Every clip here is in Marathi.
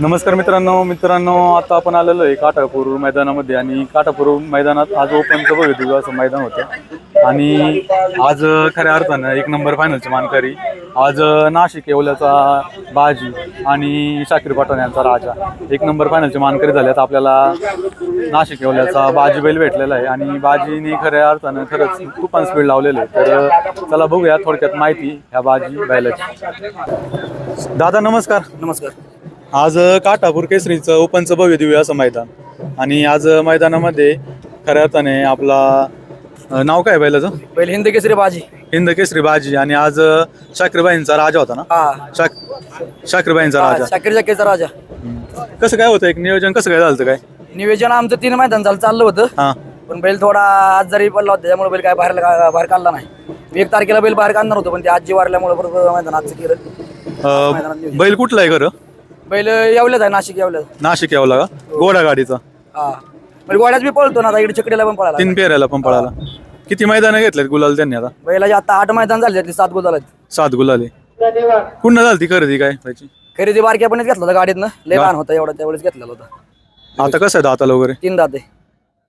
नमस्कार मित्रांनो मित्रांनो आता आपण आलेलो आहे काटापूर मैदानामध्ये आणि काटापूर मैदानात आज ओपनचं बघितलं असं मैदान होतं. आणि आज खऱ्या अर्थानं एक नंबर फायनलची मानकरी आज नाशिक येवल्याचा बाजी आणि शाकीर पठाण यांचा राजा. एक नंबर फायनलची मानकरी झाल्यात आपल्याला नाशिक येवल्याचा बाजी बैल भेटलेला आहे. आणि बाजीने खऱ्या अर्थानं खरंच खूप स्पीड लावलेलं आहे. तर चला बघूया थोडक्यात माहिती ह्या बाजी बैलाची. दादा नमस्कार. नमस्कार. आज काटापूर केसरीचं ओपनचं भव्य दिव्य असं मैदान. आणि आज मैदानामध्ये खऱ्या अर्थाने आपला अं, नाव काय बैलाचं? पहिले हिंद केसरी बाजी. हिंद केसरी बाजी. आणि आज शाकीरबाईंचा राजा होता ना? हा. शाक शाकीरबाईंचा राजा. शाकीर राजा. हम्म. कसं काय होतं? एक नियोजन कसं काय झालं काय? नियोजन आमचं तीन मैदान झालं चाललं होतं. हां. पण बैल थोडा आजारी पडला होता त्यामुळे बैल काय बाहेर बाहेर काढला नाही. एक तारखेला बैल बाहेर काढणार होतं पण ते आजी वारल्यामुळे परत मैदान आजचं केलं. अं, बैल कुठला आहे खरं? बैल येवल्याच आहे नाशिक येवल्याच नाशिक यावला का घोडा गाडीचा. हा. बैल गोड्यात बी पळतो ना आता इकडे चकडीला पण पळाला तीन पेऱ्याला पण पळाला किती मैदानं घेतलेत गुलाल त्यांनी आता? बैलाचे आता आठ मैदान झाले त्यातले सात गोल झाले सात गुलाले कुठं झाली ती खरेदी काय व्हायची खरेदी बारक्या पण घेतला होता गाडीतनं. लय लहान होता एवढा त्यावेळेस घेतलेला होता. आता कसं आहे दाताला वगैरे? तीन दाते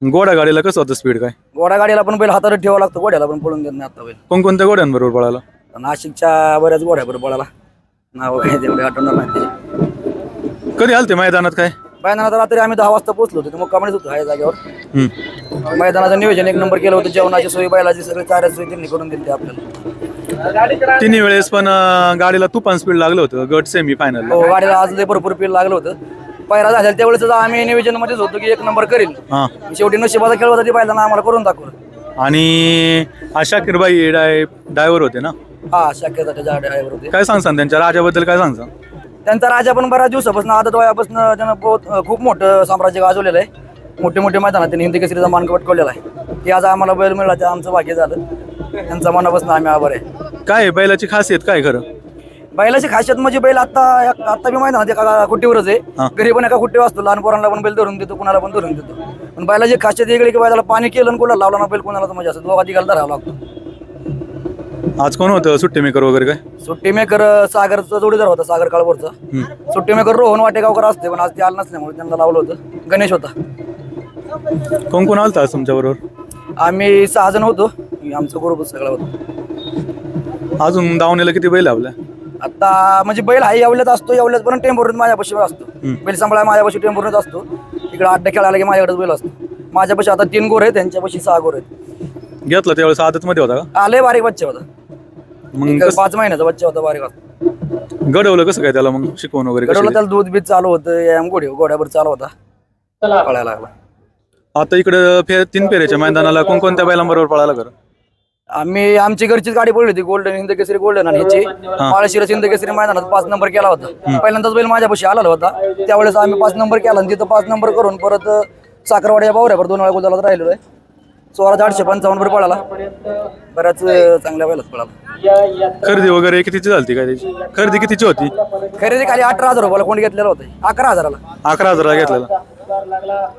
घोडा गाडीला कसं होतं स्पीड काय? गोडा गाडीला पण बैल हातावर ठेवावा लागतो गोड्याला पण पळून देत नाही आता बैल. कोणकोणत्या घोड्यांबरोबर पळाला? नाशिकच्या बऱ्याच गोड्या बरोबर पळाला. नाव काय तेवढे आठवणार नाही. त्याचे कधी आलते मैदानात काय? मैदानात रात्री आम्ही दहा वाजता पोहोचलो होतो मग कमानीच होतो ह्या जागेवर. हम्म. मैदानाचं नियोजन एक नंबर केलं होतं जेवणाची सोय बैलाची सगळी कार्याची सोय त्यांनी करून दिली आपल्याला. तिन्ही वेळेस पण अं, गाडीला तुफान स्पीड लागलं होतं गट सेमी फायनल हो गाडीला आज लय भरपूर पील लागलं होतं. पायरा झालेला त्यावेळेस आम्ही नियोजन मध्येच होतो की एक नंबर करील. हा. शेवटी नशिबाचा खेळ होता ती बैलांना आम्हाला करून दाखवलं. आणि आशा किरबाई डाय ड्रायव्हर होते ना? हा शक्यता त्याच्या ड्रायव्हर होते. काय सांगसान त्यांच्या? राजाबद्दल काय सांगसान? त्यांचा राजा पण बऱ्याच दिवसापासून आदत वयापासून त्यानं बहुत खूप मोठं साम्राज्य गाजवलेलं आहे. मोठे मोठे मैदानात त्यांनी हिंदी केसरीचा मान पटकवलेला आहे. ते आज आम्हाला बैल मिळाला ते आमचं भाग्य झालं. त्यांचा मनापासून आम्ही आभार आहे. काय आहे बैलाची खासियत काय खरं? बैलाची खासियत म्हणजे बैल आता आता बी मैदानात एका कुट्टीवरच हा. आहे. घरी पण एका कुट्टीवर असतो लहान पोरांना पण बैल धरून देतो कुणाला पण धरून देतो. पण बैलाची खासियत वेगळी की बैलाला पाणी केलं आणि कोणाला लावला ना बैल कोणाला तर म्हणजे असं दोघा तिघाला धरावं लागतो. आज कोण होतं? सुट्टी मेकर वगैरे काय? सुट्टी मेकर सागरचा जोडीदार होता सागर काळभोरचा. सुट्टी मेकर रोहन वाटेगावकर असते पण आज ते आलं नसल्यामुळे त्यांना लावलं होतं. गणेश होता. कोण कोण आलता आज तुमच्या बरोबर आम्ही सहा जण होतो. आमचं बरोबर सगळं होतं. अजून दावणीला किती बैल आपल्या आता म्हणजे बैल हा येवल्यात असतो येवल्यात पण टेम्पोरीत माझ्यापाशी असतो. बैल सांभाळा माझ्यापाशी टेम्पोरीत असतो. इकडे अड्डा खेळायला की माझ्याकडेच बैल असतो. माझ्यापाशी आता तीन गोर आहेत त्यांच्यापाशी सहा गोर आहेत. घेतला त्यावेळेस आदत मध्ये होता का? आले बारीक बच्चा होता. मग एक कसं पाच महिन्याचा बच्चा होता बारीक होता घडवलं कसं काय त्याला मग शिकवून वगैरे कडवलं कशी त्याला दूध बीत चालू होतं याम गोडी गोड्यावर चालू होता. कळायला लागला. आता इकडे फेर तीन पेरेच्या मैदानाला कोणकोणत्या बैलांबरोबर पळाला खरं? आम्ही आमची घरचीच गाडी पडली होती गोल्डन हिंद केसरी गोल्डन आणि ह्याची. माळशिरस हिंद केसरी मैदानात पाच नंबर केला होता. पहिल्यांदाच बैल माझ्यापाशी आलेला होता. त्यावेळेस आम्ही पाच नंबर केला आणि तिथं पाच नंबर करून परत साखरवाडी या बावऱ्यावर दोन वेळा गुजरात राहिलो आहे. सोळा आठशे पंचावन्न वर पळाला. बऱ्याच चांगल्या वेळेला पळाला. खरेदी वगैरे कितीची झालती काय त्याची? खरेदी कितीची होती? खरेदी खाली अठरा हजार रुपयाला कोणी घेतलेलं होतं. अकरा हजाराला. अकरा हजाराला घेतलेला.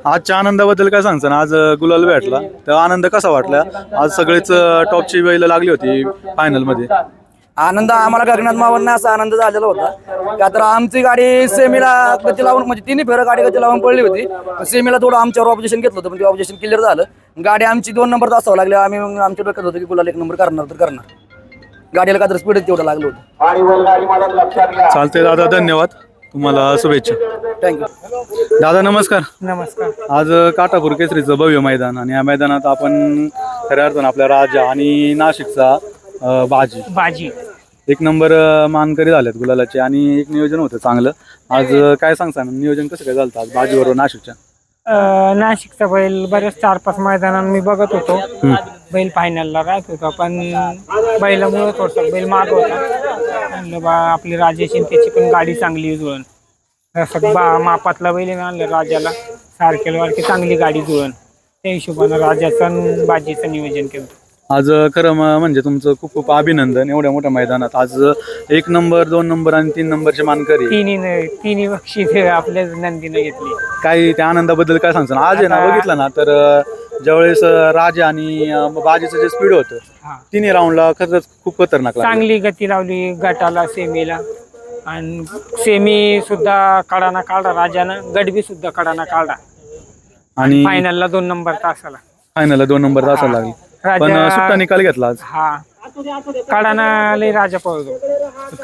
आजच्या आनंदाबद्दल काय सांगसान आज अं, गुलाल भेटला. तर आनंद कसा वाटला? आज सगळेच अं, टॉपची बैल लागली होती फायनलमध्ये आनंद आम्हाला गगनात मावन्न असा आनंद झालेला होता का तर आमची गाडी सेमीला गती लावून म्हणजे तिन्ही फेरं गाडी गती लावून पडली होती. सेमीला थोडं आमच्यावर ऑब्जेक्शन घेतलं होतं पण ते ऑब्जेक्शन क्लिअर झालं. गाडी आमची दोन नंबर असावं लागले. आम्ही मग आमच्या डोक्यात होतं की गुलाल एक नंबर करणार तर करणार. गाडीला का तर स्पीड तेवढं लागलं होतं. चालते दादा धन्यवाद. तुम्हाला शुभेच्छा. थँक्यू दादा नमस्कार. नमस्कार. आज काटापूर केसरीचं भव्य मैदान आणि या मैदानात आपण खऱ्या अर्थानं आपल्या राजा आणि नाशिकचा बाजी. बाजी. एक नंबर मानकरी झालेत गुलालाचे आणि एक नियोजन होतं चांगलं. आज काय सांगता नियोजन कसं काय झालं आज बाजीबरोबर नाशिकच्या? अं, नाशिकचा बैल बरेच चार पाच मैदानात मी बघत होतो. बैल फायनलला राहत होता. पण बैलामुळे थोडसा बैल माग होता. म्हणलं बा आपली राजाची त्याची पण गाडी चांगली जुळण. असं बा मापातला बैल आहे ना आणलं राजाला सारखेल वारखी चांगली गाडी जुळण. त्या हिशोबानं राजाचं आणि बाजीचं नियोजन केलं. आज खरं म्हणजे तुमचं खूप खूप अभिनंदन एवढ्या मोठ्या मैदानात. आज एक नंबर दोन नंबर आणि तीन नंबरचे मानकरी. तिन्ही तिन्ही बक्षीस आपल्या नंदीनं घेतली. काही त्या आनंदाबद्दल काय सांगता आज आहे ना बघितलं ना तर अं, ज्यावेळेस अं, राजा आणि अं, बाजीचं जे स्पीड होतं हा. तिन्ही राऊंडला खरंच खूप खतरनाक लागलं. चांगली गती लावली गटाला सेमीला. आणि सेमी सुद्धा कडाना काढला राजानं गडबी सुद्धा कडाना काढला आणि फायनलला दोन नंबर तासाला. फायनल दोन नंबर तासाला लागली. पण राजा- सुट्टा निकाल घेतला आज. हा. काढाना लय राजा पळतो.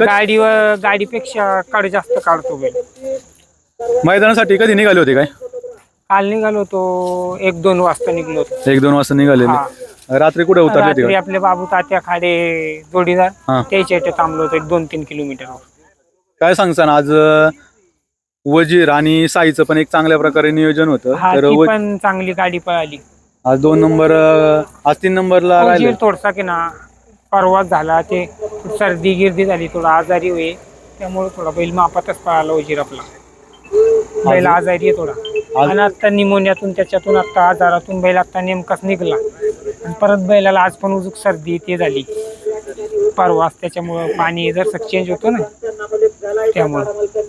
गाडीवर गाडीपेक्षा काढ जास्त काढतो बैल. मैदानासाठी कधी निघाले होते काय? काल निघालो होतो एक दोन वाजता निघलो होतो. एक दोन वाजता निघालेले रात्री कुठे उतरले रात्री आपले बाबू तात्या खाडे जोडीदार. त्याच्या इथे थांबलो होतो एक दोन तीन किलोमीटर काय सांगसान आज अं, वजीर आणि साईचं पण एक चांगल्या प्रकारे नियोजन होतं. हा तर ती व- पण चांगली गाडी पळाली. आज दोन नंबर आज तीन नंबरला राहिले. उजीर थोडसा की ना परवाच झाला ते सर्दी गिर्दी झाली थोडा आजारी होई त्यामुळे थोडा बैल मापातच पळाला उजीर आपला बैल आजारी आहे थोडा. आणि आता निमोनियातून त्याच्यातून आता आजारातून बैल आता नेमकाच निघला. आणि परत बैलाला आज पण उजूक सर्दी ते झाली. परवाच त्याच्यामुळं पाणी जर चेंज होतो ना त्यामुळं.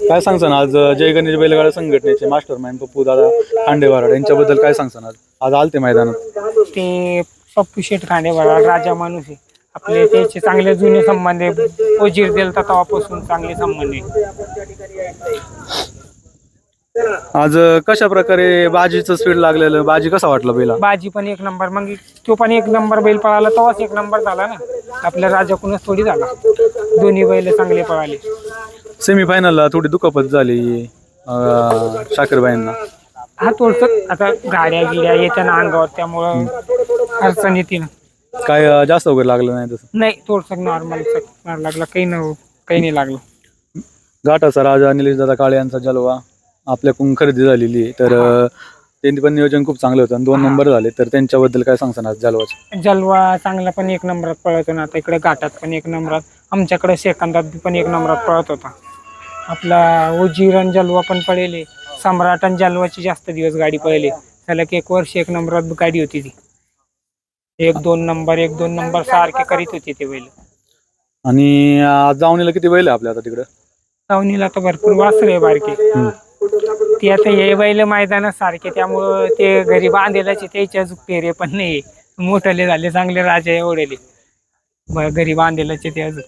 काय सांगसान आज जय गणेश बैलगाडा संघटनेचे मास्टर माइंड पप्पू दादा खांडेवाराड यांच्याबद्दल काय सांगसान आज? आज आलते मैदानात. ते पप्पू शेठ खांडेवाडा राजा माणूस आहे. आपले त्याचे चांगले जुने संबंध आहे. ओजीर दिलता तेव्हापासून चांगले संबंध आहे. आज कशा प्रकारे बाजीचं स्पीड लागलेलं? बाजी कसा वाटला बैला? बाजी पण एक नंबर मग तो पण एक नंबर बैल पळाला तेव्हाच एक नंबर झाला ना. आपल्या राजाकडूनच थोडी झाला. दोन्ही बैल चांगले पळाले. सेमीफायनलला थोडी दुखापत झाली अं, शाकीरबाईंना. हा थोडस आता गाड्या गिड्या येत्या ना अंगावर त्यामुळं अडचण येते ना. काय अं, जास्त वगैरे लागलं नाही तसं? नाही थोडस नॉर्मल लागला काही न काही नाही लागलं. घाटाचा राजा निलेश दादा काळे यांचा जलवा आपल्याकडून खरेदी झालेली आहे. तर अं, त्यांनी पण नियोजन खूप चांगलं होतं. आणि दोन नंबर झाले. तर त्यांच्याबद्दल काय सांगसान जलवाचं? जलवा चांगला पण एक नंबरात पळतो ना आता इकडे घाटात पण एक नंबरात आमच्याकडे सेकंदात पण एक नंबरात पळत होता. आपला उजीर आणि जलवा पण पळेले. सम्राट आणि जलवाची जास्त दिवस गाडी पळेली. त्याला की एक वर्ष एक नंबरात गाडी होती ती. एक दोन नंबर एक दोन नंबर सारखे करीत होती ते बैल. आणि आज जाऊनीला किती बैल आहे आपल्या आता तिकडं? सावनीला तर भरपूर वासरे आहे बारके. ते आता हे बैल मैदानात सारखे त्यामुळं ते घरी बांधलेल्याचे त्याच्या अजून पेरे पण नाही. मोठले झाले चांगले राजा एवढेले. ब- घरी बांधलेल्याचे ते अजून.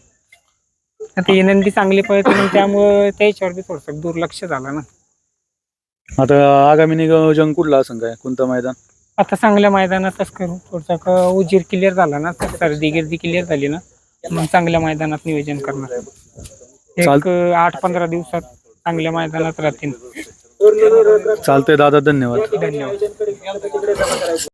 आता ही नंदी चांगली पळते मग त्यामुळं त्याच्यावर बी थोडस दुर्लक्ष झालं ना. आता आगामी नियोजन कुठलं असं काय? कोणतं मैदान? आता चांगल्या मैदानातच करू. थोडसा उजीर क्लिअर झाला ना सर्दी गिर्दी क्लिअर झाली ना मग चांगल्या मैदानात नियोजन करणार. एक चाल- आठ पंधरा दिवसात चांगल्या मैदानात राहतील. चालतंय दादा धन्यवाद. धन्यवाद.